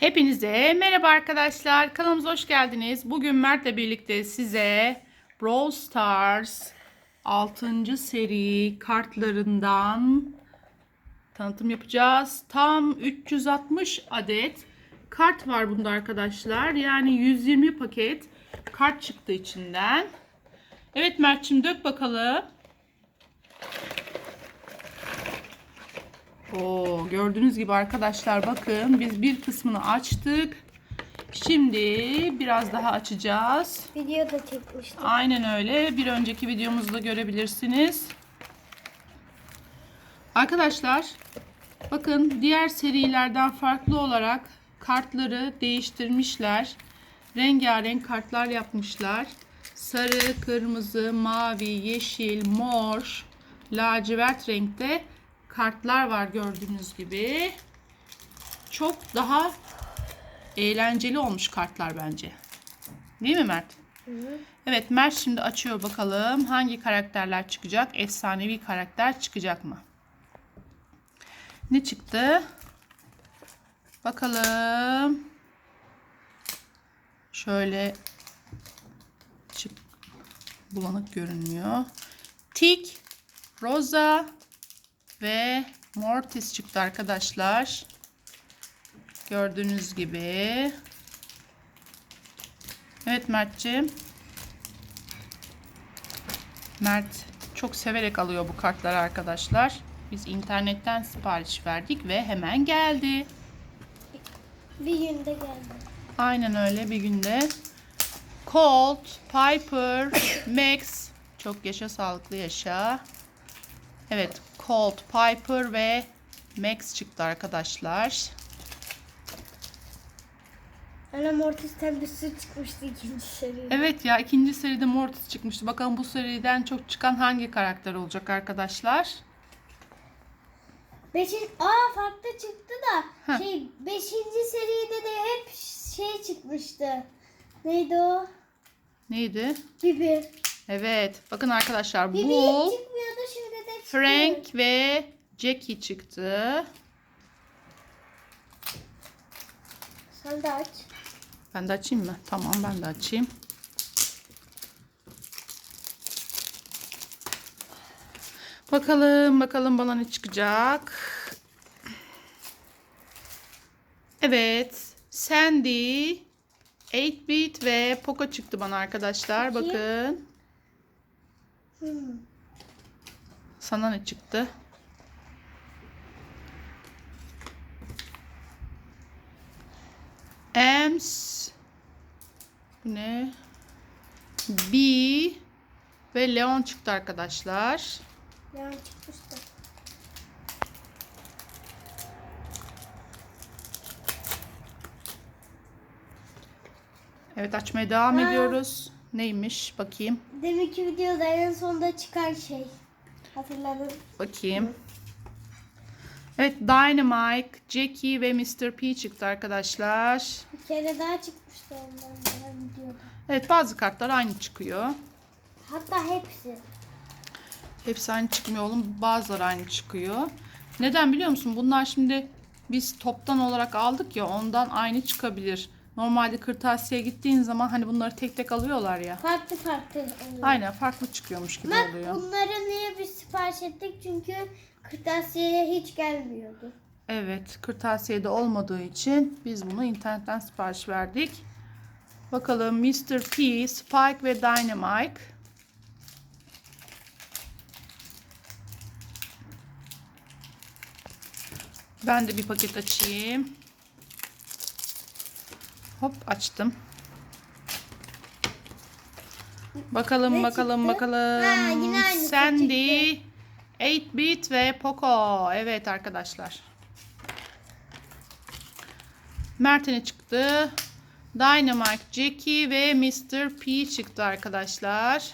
Hepinize merhaba arkadaşlar. Kanalımıza hoş geldiniz. Bugün Mert'le birlikte size Brawl Stars 6. seri kartlarından tanıtım yapacağız. Tam 360 adet kart var bunda arkadaşlar. Yani 120 paket kart çıktı içinden. Evet Mert'cim dök bakalım. Oo, gördüğünüz gibi arkadaşlar bakın biz bir kısmını açtık. Şimdi biraz daha açacağız. Video da çekmiştim. Aynen öyle. Bir önceki videomuzda görebilirsiniz. Arkadaşlar bakın diğer serilerden farklı olarak kartları değiştirmişler. Rengarenk kartlar yapmışlar. Sarı, kırmızı, mavi, yeşil, mor, lacivert renkte kartlar var gördüğünüz gibi. Çok daha eğlenceli olmuş kartlar bence. Değil mi Mert? Evet Mert şimdi açıyor bakalım hangi karakterler çıkacak? Efsanevi karakter çıkacak mı? Ne çıktı? Bakalım. Şöyle çık bulanık görünmüyor. Tik, Rosa ve Mortis çıktı arkadaşlar. Gördüğünüz gibi. Evet Mert'ciğim. Mert çok severek alıyor bu kartları arkadaşlar. Biz internetten sipariş verdik ve hemen geldi. Bir günde geldi. Aynen öyle bir günde. Colt, Piper, Max. Çok yaşa sağlıklı yaşa. Evet Colt, Piper ve Max çıktı arkadaşlar. Anne Mortis'ten bir çıkmıştı ikinci seri. Evet ya ikinci seride Mortis çıkmıştı. Bakalım bu seriden çok çıkan hangi karakter olacak arkadaşlar? Beşin... Aa farklı çıktı da Heh. şey beşinci seride de hep şey çıkmıştı. Neydi o? Neydi? Bibi. Evet. Bakın arkadaşlar çıkmıyordu şimdi de çıktı. Frank ve Jackie çıktı. Sen de aç. Ben de açayım mı? Tamam ben de açayım. Bakalım bakalım bana ne çıkacak. Evet. Sandy, 8-bit ve Poco çıktı bana arkadaşlar. Bakın. Hmm. Sana ne çıktı? Ems bu ne? B ve Leon çıktı arkadaşlar. Leon çıkmıştı. Evet açmaya devam Aa. ediyoruz. Neymiş bakayım. Deminki videoda en sonda çıkan şey. Hatırladın. Bakayım. Evet Dynamite, Jackie ve Mr. P çıktı arkadaşlar. Bir kere daha çıkmıştı ondan sonra videoda. Evet bazı kartlar aynı çıkıyor. Hatta hepsi. Hepsi aynı çıkmıyor oğlum. Bazıları aynı çıkıyor. Neden biliyor musun? Bunlar şimdi biz toptan olarak aldık ya ondan aynı çıkabilir. Normalde kırtasiye gittiğin zaman hani bunları tek tek alıyorlar ya. Farklı farklı oluyor. Aynen farklı çıkıyormuş gibi Bak oluyor. bunları niye biz sipariş ettik? Çünkü kırtasiyeye hiç gelmiyordu. Evet kırtasiyede olmadığı için biz bunu internetten sipariş verdik. Bakalım Mr. P, Spike ve Dynamite. Ben de bir paket açayım. Hop açtım. Bakalım Ne bakalım çıktı? bakalım. Ha, yine Sandy, 8-bit ve Poco. Evet arkadaşlar. Mert'e çıktı? Dynamite, Jackie ve Mr. P çıktı arkadaşlar.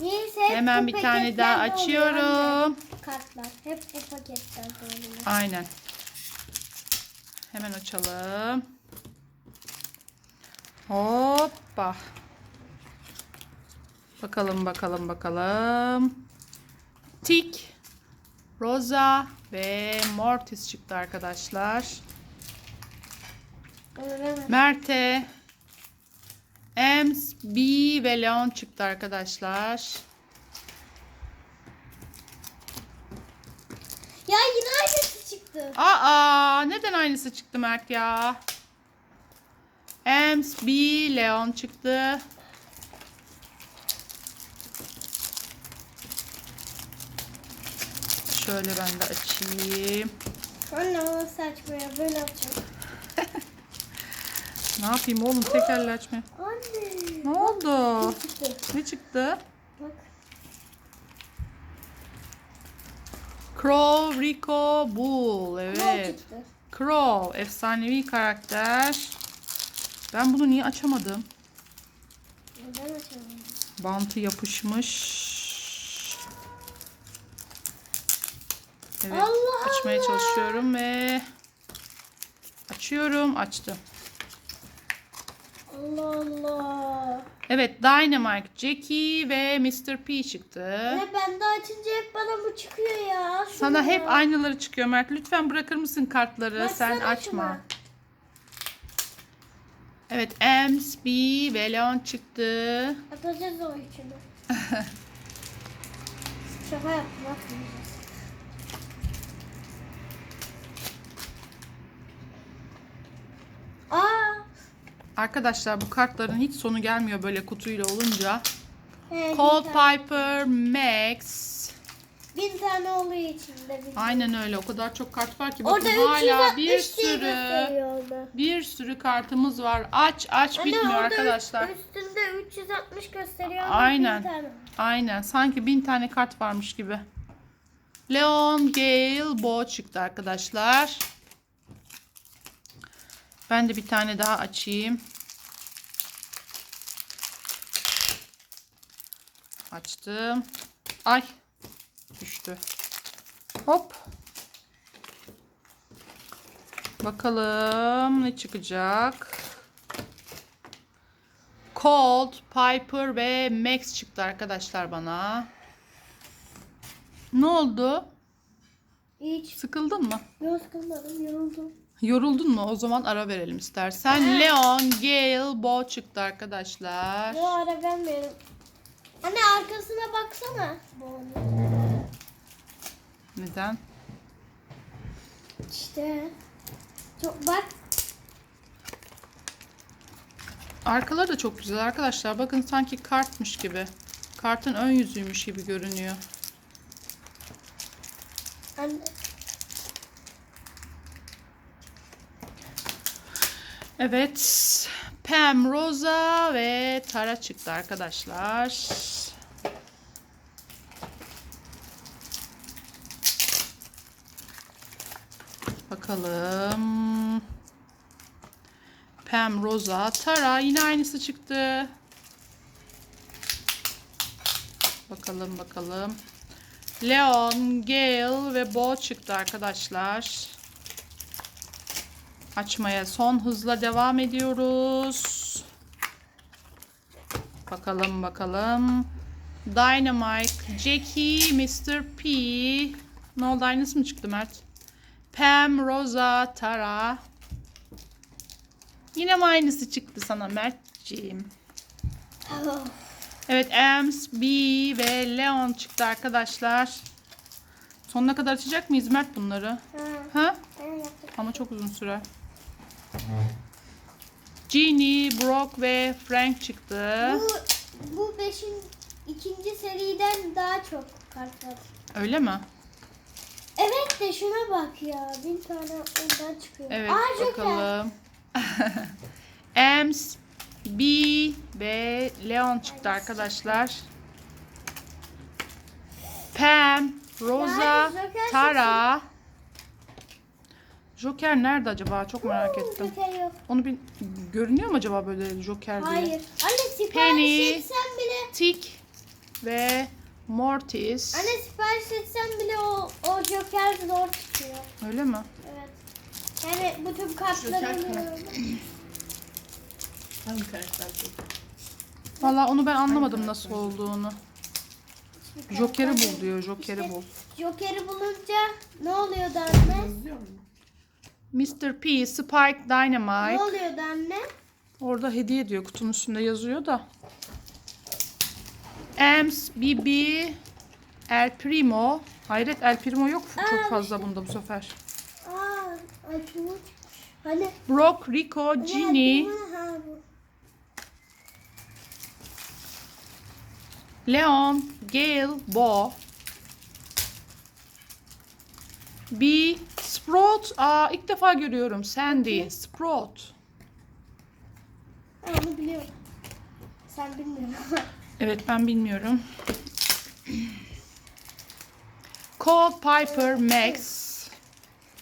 Neyse Hemen bir tane daha açıyorum. Kartlar. Hep bu paketten oluyor. Aynen. Hemen açalım. Hoppa. Bakalım bakalım bakalım. Tik, Rosa ve Mortis çıktı arkadaşlar. Mert'e Ems, B ve Leon çıktı arkadaşlar. Ya yine aynısı çıktı. Aa, neden aynısı çıktı Mert ya? Ems, B, Leon çıktı. Şöyle ben de açayım. Anne o saçma ya böyle yapacağım. Ne yapayım oğlum tekerle açma. Anne. Ne oldu? Ne çıktı? Ne çıktı? Bak. Crow, Rico, Bull. Evet. çıktı? Crow, efsanevi karakter. Ben bunu niye açamadım? Neden açamadım? Bantı yapışmış. Evet, Allah açmaya Allah. çalışıyorum ve açıyorum, açtım. Allah Allah. Evet, Dynamite, Jackie ve Mr. P çıktı. Ne ben de açınca hep bana bu çıkıyor ya. Şunu Sana hep aynıları çıkıyor Mert. Lütfen bırakır mısın kartları? Sen Baksana açma. şuna. Evet, Ems, B ve Leon çıktı. Atacağız o üçünü. Şaka yaptım atmayacağız. Aa. Arkadaşlar bu kartların hiç sonu gelmiyor böyle kutuyla olunca. He, Cold Piper, Max. Bin tane oluyor içinde. bin. Aynen öyle. O kadar çok kart var ki Orada bakın hala 360 bir sürü gösteriyor orada. bir sürü kartımız var. Aç aç Anne, bitmiyor orada arkadaşlar. Üstünde 360 gösteriyor. ama Aynen. bin tane. Aynen. Sanki bin tane kart varmış gibi. Leon, Gale, Bo çıktı arkadaşlar. Ben de bir tane daha açayım. Açtım. Ay. Hop. Bakalım ne çıkacak. Colt, Piper ve Max çıktı arkadaşlar bana. Ne oldu? Hiç. Sıkıldın mı? Yok sıkılmadım yoruldum. Yoruldun mu? O zaman ara verelim istersen. Leon, Gale, Bo çıktı arkadaşlar. Yo ara vermiyorum. Anne arkasına baksana. Onun. Neden? İşte. Çok bak. Arkaları da çok güzel arkadaşlar. Bakın sanki kartmış gibi. Kartın ön yüzüymüş gibi görünüyor. Anne. Evet. Pam, Rosa ve Tara çıktı arkadaşlar. Bakalım. Pam, Rosa, Tara yine aynısı çıktı. Bakalım bakalım. Leon, Gale ve Bo çıktı arkadaşlar. Açmaya son hızla devam ediyoruz. Bakalım bakalım. Dynamite, Jackie, Mr. P. Ne oldu aynısı mı çıktı Mert? Pam, Rosa, Tara. Yine mi aynısı çıktı sana Mertciğim? Evet Ems, B ve Leon çıktı arkadaşlar. Sonuna kadar açacak mıyız Mert bunları? Ha, Ha? Ama çok uzun sürer. Ginny, Brock ve Frank çıktı. Bu, bu beşin ikinci seriden daha çok kart var. Öyle mi? Evet de şuna bak ya. Bin tane ondan çıkıyor. Evet Aa, Joker. bakalım. Ems, B ve Leon çıktı arkadaşlar. Pam, Rosa, Yani Joker Tara. Joker nerede acaba? Çok merak Oo, ettim. Joker yok. Onu bir görünüyor mu acaba böyle Joker diye? Hayır. Anne sipariş Penny. etsen bile Tick ve Mortis. Anne sipariş etsen bile o, o Joker zor çıkıyor. Öyle mi? Evet. Yani bu tüm kartları Hangi karakter bu? Valla onu ben anlamadım nasıl olduğunu. Joker'i bul diyor. Joker'i İşte bul. Joker'i bulunca ne oluyordu anne? Yazıyor mu? Mr. P, Spike, Dynamite. Ne oluyordu anne? Orada hediye diyor. Kutunun üstünde yazıyor da. Ems, Bibi, El Primo. Hayret El Primo yok çok fazla bunda bu sefer. Aa, bu. Hani Brock, Rico, Ginny, Ha, bu. Leon, Gale, Bo. B, Sprout. Aa ilk defa görüyorum. Sandy, Sprout. Onu biliyorum. Sen bilmiyorsun. Evet ben bilmiyorum. Cold Piper, Max.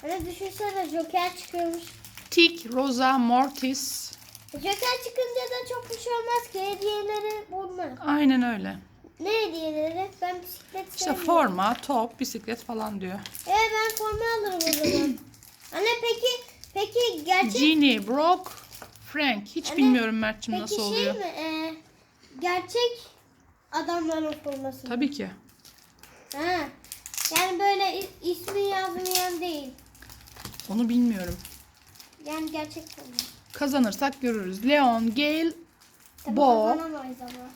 Hani düşünsene Joker çıkıyormuş. Tick, Rosa, Mortis. Joker çıkınca da çok bir şey olmaz ki. Hediyeleri bunlar. Aynen öyle. Ne hediyeleri? Ben bisiklet İşte sevmiyorum. forma, top, bisiklet falan diyor. Evet ben forma alırım o zaman. Anne peki peki gerçek Ginny, Brock, Frank. Hiç Anne, bilmiyorum Mert'cim peki nasıl şey oluyor. mi? Ee, gerçek adamların forması. Tabii ki. Ha. Yani böyle is- ismi yazmayan değil. Onu bilmiyorum. Yani gerçek forma. Kazanırsak görürüz. Leon, Gale, Tabii Bo. kazanamayız ama.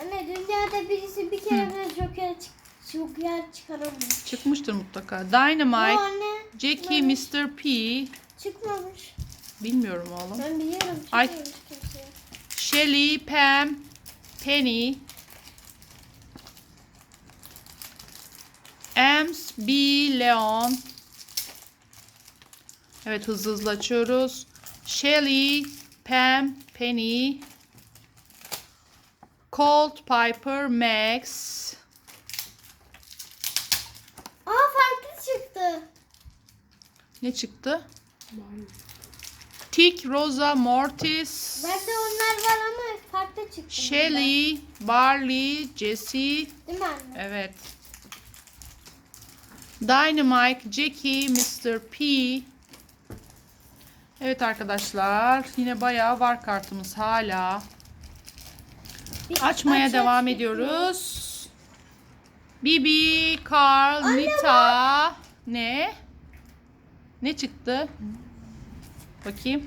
Anne dünyada birisi bir kere bile Joker, çık Joker çıkaramıyor. çıkmıştır mutlaka. Dynamite, anne Jackie, Mr. P. çıkmamış. Bilmiyorum oğlum. Ben biliyorum Ay. Shelly, Pam, Penny, Ems, B, Leon. Evet hızlı hızlı açıyoruz. Shelly, Pam, Penny, Colt, Piper, Max. Aa farklı çıktı. Ne çıktı? Tick, Rosa, Mortis, Bende onlar var ama farklı çıktı. Shelly, Barley, bunda. Değil mi anne? Evet. Dynamite, Jackie, Mr. P. Evet arkadaşlar. Yine bayağı var kartımız hala. Bir Açmaya devam ediyoruz. Bibi, Carl, Nita. Ne? Ne çıktı? Bakayım.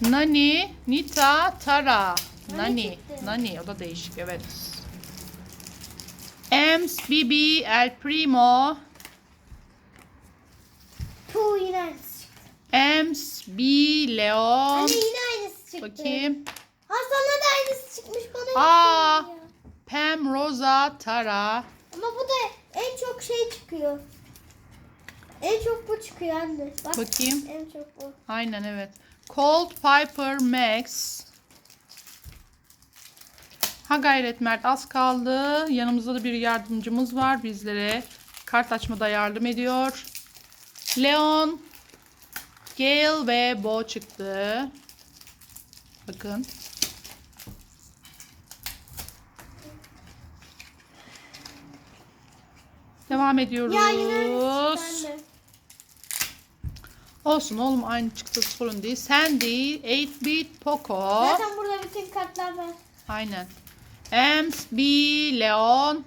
Nani, Nita, Tara. Nani Nani. Nani. O da değişik evet. Ems, Bibi, El Primo. Tuğ yine aynısı çıktı. Ems, B, Leon. Anne yine aynısı çıktı. Bakayım. Ha sana da aynısı çıkmış bana. Aa. Pam, Rosa, Tara. Ama bu da en çok şey çıkıyor. En çok bu çıkıyor anne. Bak. Bakayım. En çok bu. Aynen evet. Cold Piper Max. Ha gayret Mert az kaldı. Yanımızda da bir yardımcımız var bizlere. Kart açmada yardım ediyor. Leon, Gale ve Bo çıktı. Bakın. Devam ediyoruz. Ya yine. Olsun oğlum aynı çıktı sorun değil. Sandy, 8-bit, Poco. Zaten burada bütün kartlar var. Aynen. Ems, B, Leon.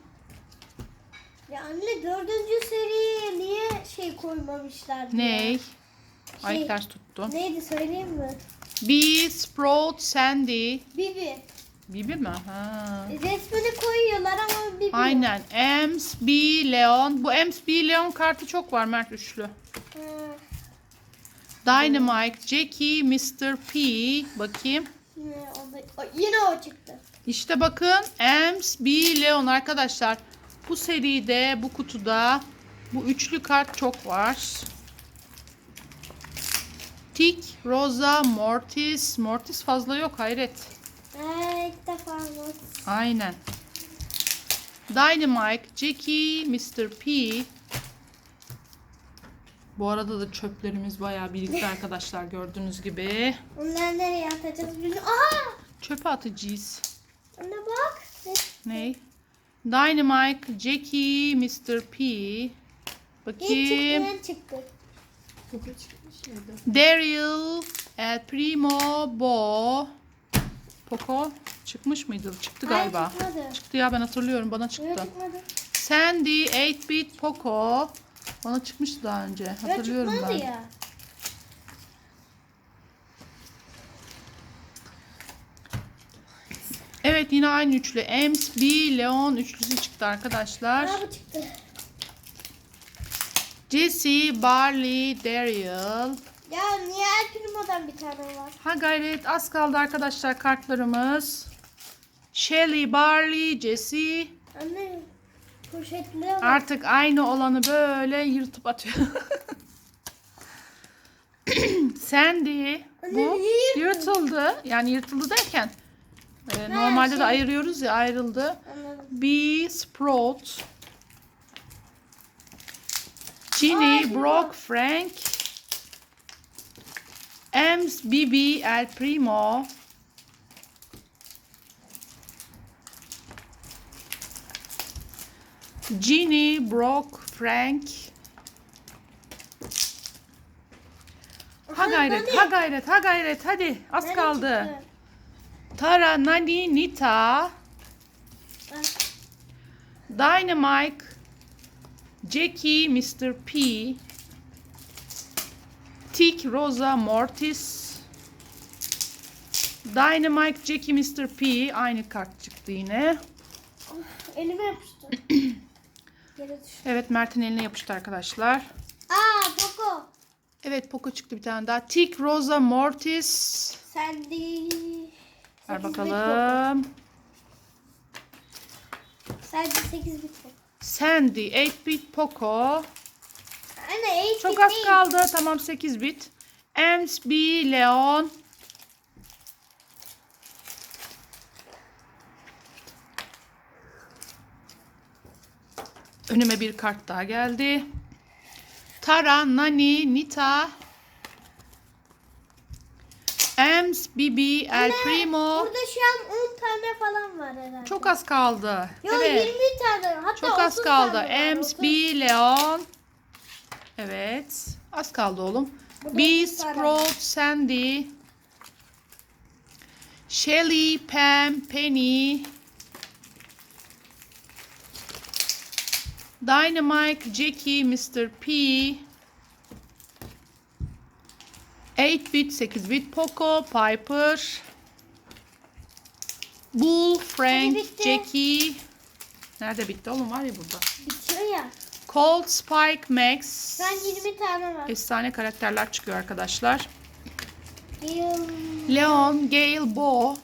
Ya anne dördüncü seriye niye şey koymamışlar? Ney? Ay Şey- ters tuttu. Neydi söyleyeyim mi? B, Sprout, Sandy. Bibi. Bibi mi? Ha. Resmini koyuyorlar ama Bibi. Aynen. Ems, B, Leon. Bu Ems, B, Leon kartı çok var Mert üçlü. Ha. Dynamite, Jackie, Mr. P. Bakayım. Yine o, da- o- yine o çıktı. İşte bakın Ems, B, Leon arkadaşlar. Bu seride, bu kutuda bu üçlü kart çok var. Tick, Rosa, Mortis. Mortis fazla yok hayret. Ee, ilk defa bu. Aynen. Dynamite, Jackie, Mr. P. Bu arada da çöplerimiz bayağı birikti arkadaşlar gördüğünüz gibi. Bunları nereye atacağız bilmiyorum. Aha! Çöpe atacağız. Anne bak. Ne? Dynamite, Jackie, Mr. P. Bakayım. çıktı, en çıktı. Daryl, El Primo, Bo. Poco çıkmış mıydı? Çıktı galiba. Hayır çıkmadı. Çıktı ya ben hatırlıyorum bana çıktı. çıkmadı. Sandy, 8-bit, Poco. Bana çıkmıştı daha önce. Ya Hatırlıyorum çıkmadı ben. ya. Evet yine aynı üçlü. Ems, B, Leon üçlüsü çıktı arkadaşlar. Aa bu çıktı. Jesse, Barley, Daryl. Ya niye El Primo'dan bir tane var? Ha gayret az kaldı arkadaşlar kartlarımız. Shelly, Barley, Jesse. Anne poşetli var. Artık aynı olanı böyle yırtıp atıyor. Sandy. Bu yırtıldı. Yani yırtıldı derken e, normalde de şey. ayırıyoruz ya ayrıldı. Anladım. B, Sprout. Ginny. Brock, Frank. Ems, Bibi, El Primo. Ginny, Brock, Frank. Ha gayret, ha gayret, ha gayret. Hadi az Nerede kaldı. çıktı? Tara, Nani, Nita. Dynamite, Jackie, Mr. P, Tick, Rosa, Mortis, Dynamite, Jackie, Mr. P aynı kart çıktı yine. Elime yapıştı. Yere düştü. Evet Mert'in eline yapıştı arkadaşlar. Aa Poco. Evet Poco çıktı bir tane daha. Tick, Rosa, Mortis. Sen de. Ver 8 bit bakalım. Sadece 8 bit Poco. Sandy, 8-bit Poco. Anne 8 Çok bit az değil. kaldı. Tamam 8 bit. Ems, B, Leon. Önüme bir kart daha geldi. Tara, Nani, Nita. Ems, Bibi, El Primo. Burada şu an 10 tane falan var herhalde. Çok az kaldı. Yo evet. 20 tane. Hatta Çok az 30 kaldı. tane var, Ems, 30. B, Leon. Evet. Az kaldı oğlum. Bu da B, otuz tane. Sprout, Sandy. Shelly, Pam, Penny. Dynamite, Jackie, Mr. P. 8-bit, 8-bit Poco, Piper. Bull, Frank, bitti. Jackie. Nerede bitti oğlum var ya burada. Bitiyor ya. Colt, Spike, Max. An 20 tane var. Efsane karakterler çıkıyor arkadaşlar. Yıl. Leon, Gale, Bo.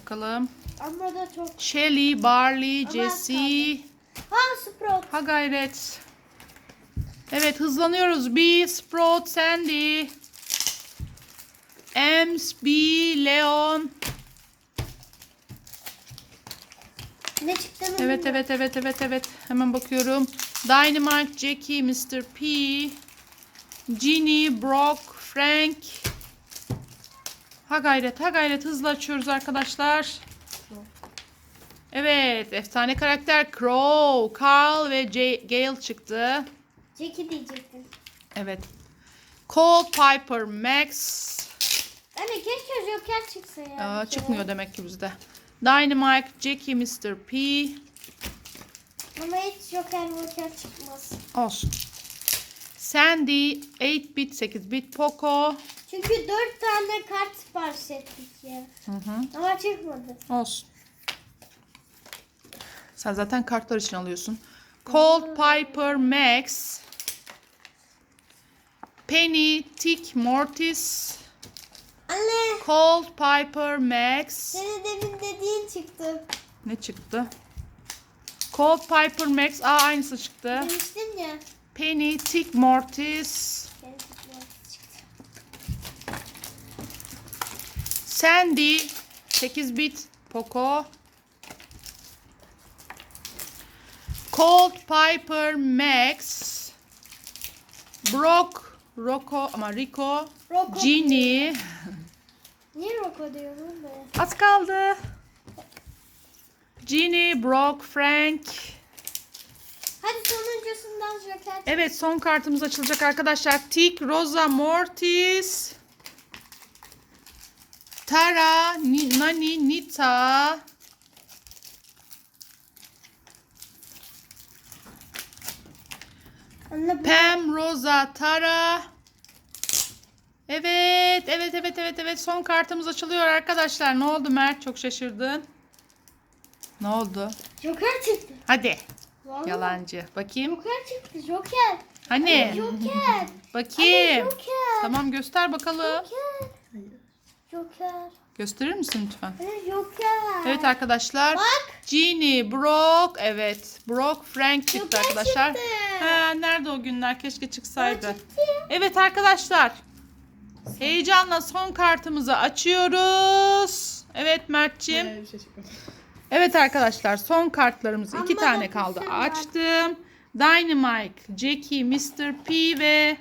Bakalım. Ama da çok. Shelly, Barley, Ama Jesse. Ha Sprout. Ha gayret. Evet hızlanıyoruz. B, Sprout, Sandy. Ems, B, Leon. Ne çıktı mı? Evet evet evet evet evet. Hemen bakıyorum. Dynamite, Jackie, Mr. P. Ginny, Brock, Frank. Ha gayret ha gayret hızlı açıyoruz arkadaşlar. Evet efsane karakter Crow, Carl ve J- Gale çıktı. Jackie diyecektim. Evet. Colt, Piper, Max. Anne keşke Joker çıksa ya. Aa, bir çıkmıyor kere. demek ki bizde. Dynamite, Jackie, Mr. P. Ama hiç Joker Joker çıkmaz. Olsun. Sandy, 8-bit, 8-bit Poco. Çünkü 4 tane kart sipariş ettik ya. Hı hı. Ama çıkmadı. Olsun. Sen zaten kartlar için alıyorsun. Colt, Piper, Max. Penny, Tick, Mortis. Anne Colt, Piper, Max. senin demin dediğin çıktı. Ne çıktı? Colt, Piper, Max. Aa aynısı çıktı. Demiştin ya. Penny, Tick, Mortis. Sandy, 8-bit Poco. Colt, Piper, Max. Brock, Rocco ama Rico. Rocco Ginny. Niye Rocco diyorum be? Az kaldı. Ginny, Brock, Frank. Hadi sonuncusundan Joker. Evet son kartımız açılacak arkadaşlar. Tick, Rosa, Mortis. Tara, Ni- Nani, Nita. Anne Pam, Rosa, Tara. Evet, evet, evet, evet, evet. Son kartımız açılıyor arkadaşlar. Ne oldu Mert? Çok şaşırdın. Ne oldu? Joker çıktı. Hadi. Vallahi. Yalancı. Bakayım. Joker çıktı. Joker. Hani? Joker. Bakayım. Joker. Tamam göster bakalım. Joker. Joker. Gösterir misin lütfen? Hani Joker. Evet arkadaşlar. Bak. Ginny, Brock, evet. Brock, Frank çıktı Joker arkadaşlar. çıktı. Ha, nerede o günler? Keşke çıksaydı. Çıktı. Evet arkadaşlar. Heyecanla son kartımızı açıyoruz. Evet Mert'ciğim. Ee, bir şey çıkmadı. Evet arkadaşlar son kartlarımız iki tane kaldı. var. Açtım. Dynamite, Jackie, Mr. P ve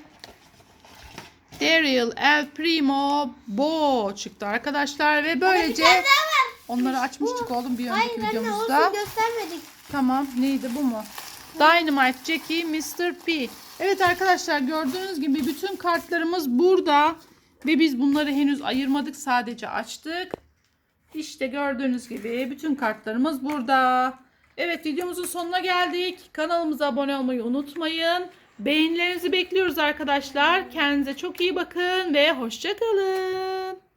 Daryl, El Primo, Bo çıktı arkadaşlar ve böylece onları açmıştık oğlum bir önceki Hayır videomuzda. olsun göstermedik. Tamam neydi bu mu? Dynamite, Jackie, Mr. P. Evet arkadaşlar gördüğünüz gibi bütün kartlarımız burada. Ve biz bunları henüz ayırmadık sadece açtık. İşte gördüğünüz gibi bütün kartlarımız burada. Evet videomuzun sonuna geldik. Kanalımıza abone olmayı unutmayın. Beğenilerinizi bekliyoruz arkadaşlar. Kendinize çok iyi bakın ve hoşçakalın.